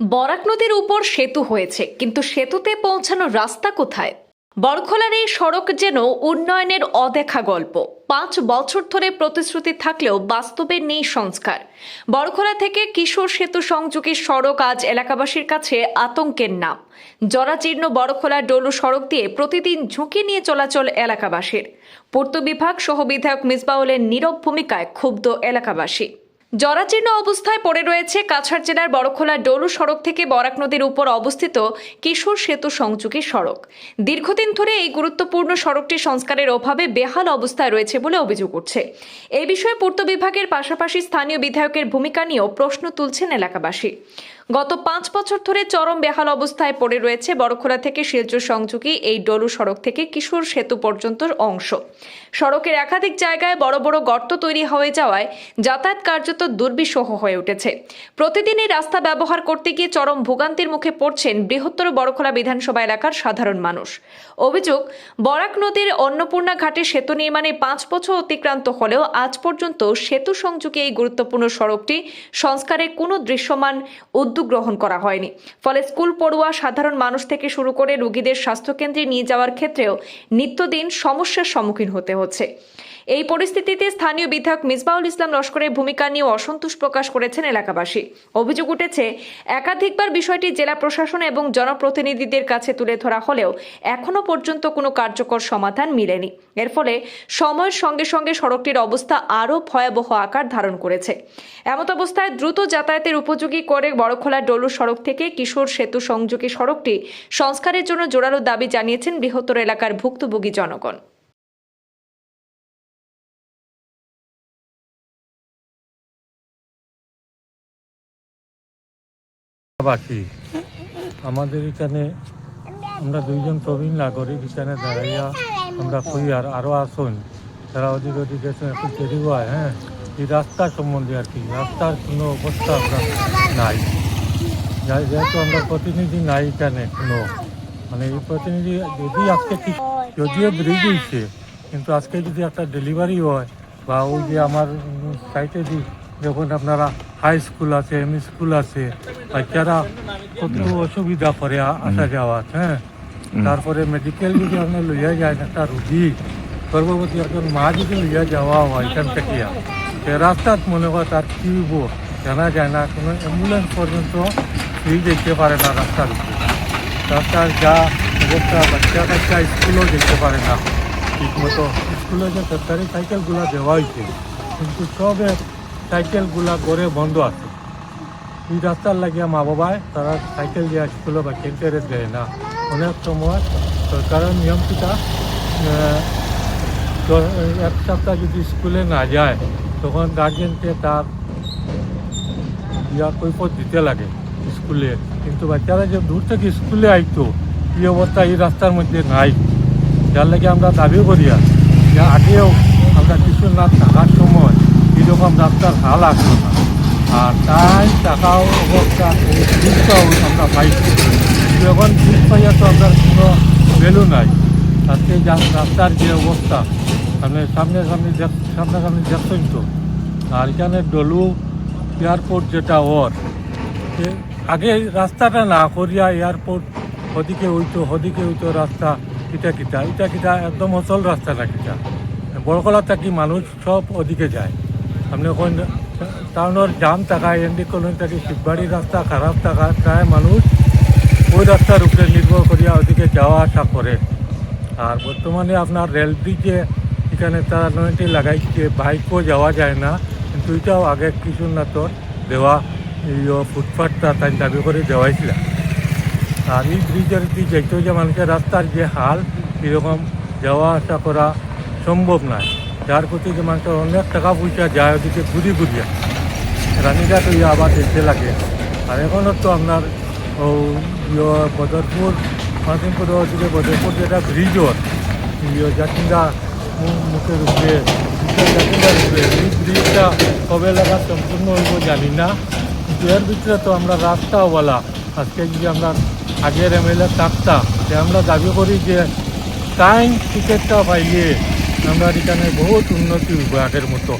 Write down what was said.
বরাক নদীর উপর সেতু হয়েছে, কিন্তু সেতুতে পৌঁছানোর রাস্তা কোথায়? বড়খলার এই সড়ক যেন উন্নয়নের অদেখা গল্প। পাঁচ বছর ধরে প্রতিশ্রুতি থাকলেও বাস্তবে নেই সংস্কার। বড়খলা থেকে কিশোর সেতু সংযোগী সড়ক আজ এলাকাবাসীর কাছে আতঙ্কের নাম। জরাজীর্ণ বড়খলা ডলু সড়ক দিয়ে প্রতিদিন ঝুঁকি নিয়ে চলাচল এলাকাবাসীর। পূর্ত বিভাগ সহ বিধায়ক মিসবাউলের নীরব ভূমিকায় ক্ষুব্ধ এলাকাবাসী। জরাজীর্ণ অবস্থায় পড়ে রয়েছে কাছাড় জেলার বড়খোলা ডলু সড়ক থেকে বরাক নদীর উপর অবস্থিত কিশোর সেতু সংযোগী সড়ক। দীর্ঘদিন ধরে এই গুরুত্বপূর্ণ সড়কটি সংস্কারের অভাবে বেহাল অবস্থায় রয়েছে বলে অভিযোগ উঠছে। এ বিষয়ে পূর্ত বিভাগের পাশাপাশি স্থানীয় বিধায়কের ভূমিকা নিয়েও প্রশ্ন তুলছেন এলাকাবাসী। গত পাঁচ বছর ধরে চরম বেহাল অবস্থায় পড়ে রয়েছে বড়খোলা থেকে শিলচর সংযোগী এই ডলু সড়ক থেকে কিশোর সেতু পর্যন্ত অংশ। সড়কের একাধিক জায়গায় বড় বড় গর্ত তৈরি হয়ে যাওয়ায় যাতায়াত কার্যত দুর্বিষহ হয়ে উঠেছে। প্রতিদিন এই রাস্তা ব্যবহার করতে গিয়ে চরম ভোগান্তির মুখে পড়ছেন বৃহত্তর বড়খোলা বিধানসভা এলাকার সাধারণ মানুষ। অভিযোগ, বরাক নদীর অন্নপূর্ণা ঘাটে সেতু নির্মাণে পাঁচ বছর অতিক্রান্ত হলেও আজ পর্যন্ত সেতু সংযোগে এই গুরুত্বপূর্ণ সড়কটি সংস্কারে কোনো দৃশ্যমান উদ্যোগ গ্রহণ করা হয়নি। ফলে স্কুল পড়ুয়া সাধারণ মানুষ থেকে শুরু করে রোগীদের স্বাস্থ্যকেন্দ্রে নিয়ে যাওয়ার ক্ষেত্রেও নিত্যদিন সমস্যার সম্মুখীন হতে হচ্ছে। এই পরিস্থিতিতে স্থানীয় বিধায়ক মিসবাউল ইসলাম লস্করের ভূমিকা নিয়ে অসন্তোষ প্রকাশ করেছেন এলাকাবাসী। অভিযোগ উঠেছে, একাধিকবার বিষয়টি জেলা প্রশাসন এবং জনপ্রতিনিধিদের কাছে তুলে ধরা হলেও এখনও পর্যন্ত কোনো কার্যকর সমাধান মিলেনি। এর ফলে সময়ের সঙ্গে সঙ্গে সড়কটির অবস্থা আরও ভয়াবহ আকার ধারণ করেছে। এমত অবস্থায় দ্রুত যাতায়াতের উপযোগী করে বড়খোলা ডলু সড়ক থেকে কিশোর সেতু সংযোগী সড়কটি সংস্কারের জন্য জোরালো দাবি জানিয়েছেন বৃহত্তর এলাকার ভুক্তভোগী জনগণ। বাকি আমাদের এখানে আমরা দুইজন প্রবীণ নাগরিক এখানে দাঁড়াইয়া আমরা কই আর আরও আসুন। তারা ওদিক ওদিক এসে একটু দেরি হয় হ্যাঁ? এই রাস্তা সম্বন্ধে আর কি, রাস্তার কোনো অবস্থা আমরা নাই। যেহেতু আমরা প্রতিনিধি নাই এখানে কোনো মানে এই প্রতিনিধি যদি আজকে যদিও ব্রিজ হয়েছে কিন্তু আজকে যদি একটা ডেলিভারি হয়, বা ওই যে আমার সাইটে যে যখন আপনারা হাই স্কুল আছে এম স্কুল আছে। বাচ্চারা কত অসুবিধা করে আ- আসা যাওয়া হ্যাঁ। তারপরে মেডিকেল যদি আপনার লইয়া যায় একটা রুগী গর্ভবতী একজন মা যদি লইয়া যাওয়া হয় এখান থেকে সে রাস্তাত মনে হয় তার কী হইব জানা যায় না। কোনো অ্যাম্বুলেন্স পর্যন্ত ফ্রি যেতে পারে না রাস্তার উপরে। রাস্তার যা অবস্থা বাচ্চা কাচ্চা স্কুলেও যেতে পারে না। ঠিক মতো স্কুলে যে সরকারি সাইকেলগুলো দেওয়া হয়েছে কিন্তু সবে সাইকেলগুলা গড়ে বন্ধ আছে। এই রাস্তার লাগিয়া মা বাবায় তারা সাইকেল দিয়ে স্কুলে বা কেন্টারে দেয় না। অনেক সময় সরকারের নিয়মটা এক সপ্তাহ যদি স্কুলে না যায়, তখন গার্জেনকে তার ইয়া কৈফত দিতে লাগে স্কুলে। কিন্তু বাচ্চারা যে দূর থেকে স্কুলে আইতো, এই অবস্থা এই রাস্তার মধ্যে নাই। যার লাগে আমরা দাবি করি আর আগেও আমরা কিশোরনাথ থাকার সময় এরকম রাস্তার হাল আসলো না। আর তাই টাকাও অবস্থা জিনিসটাও আমরা পাইছি। যখন জিনিস পাইয়া তো আমরা কোনো ভ্যালু নাই। যা রাস্তার যে অবস্থা মানে সামনে সামনে দেখ- সামনাসামনি দেখছেন তো। আর এখানে ডলু এয়ারপোর্ট যেটা ওর আগে রাস্তাটা না করিয়া এয়ারপোর্ট, ওদিকে হইতো ওদিকে হইতো রাস্তা, কিটা কিটা, এটা কিটা একদম অচল রাস্তা না কিটা। বড়কলা থাকি মানুষ সব ওদিকে যায়। আপনি ওখান টাউনের জাম থাকায় এনডি কলোনি থাকি শিববাড়ির রাস্তা খারাপ থাকায় প্রায় মানুষ ওই রাস্তার উপরে নির্ভর করিয়া ওদিকে যাওয়া আসা করে আর বর্তমানে আপনার রেল ব্রিজে এখানে তারা নয়টি লাগাইছে বাইকও যাওয়া যায় না কিন্তু এটাও আগে কিছু না তো দেওয়া ফুটপাথটা তাই দাবি করে দেওয়াইছিল আর এই ব্রিজের দিয়ে যাইতে যে মানুষের রাস্তার যে হাল এরকম যাওয়া আসা করা সম্ভব নয় যার প্রতি যে মানুষের অনেক টাকা পয়সা যায় ওদিকে ঘুরি ঘুরিয়া। রানীঘাট হইয়া আবার দেখতে লাগে। আর এখনও তো আপনার, ও বদরপুর মাসিমপুর ওদিকে বদরপুর যেটা ব্রিজর মু- মুখের উপরে জাতিন্দার উপরে, এই ব্রিজটা কবে লাগা সম্পূর্ণ হইব জানি না। কিন্তু এর ভিতরে তো আমরা রাস্তাওয়ালা, আজকে যদি আমরা আগের এমএলএ থাকতাম যে আমরা দাবি করি যে টাইম টিকিটটা পাইলে আমরা এখানে বহুত উন্নতি হইব আগের মতো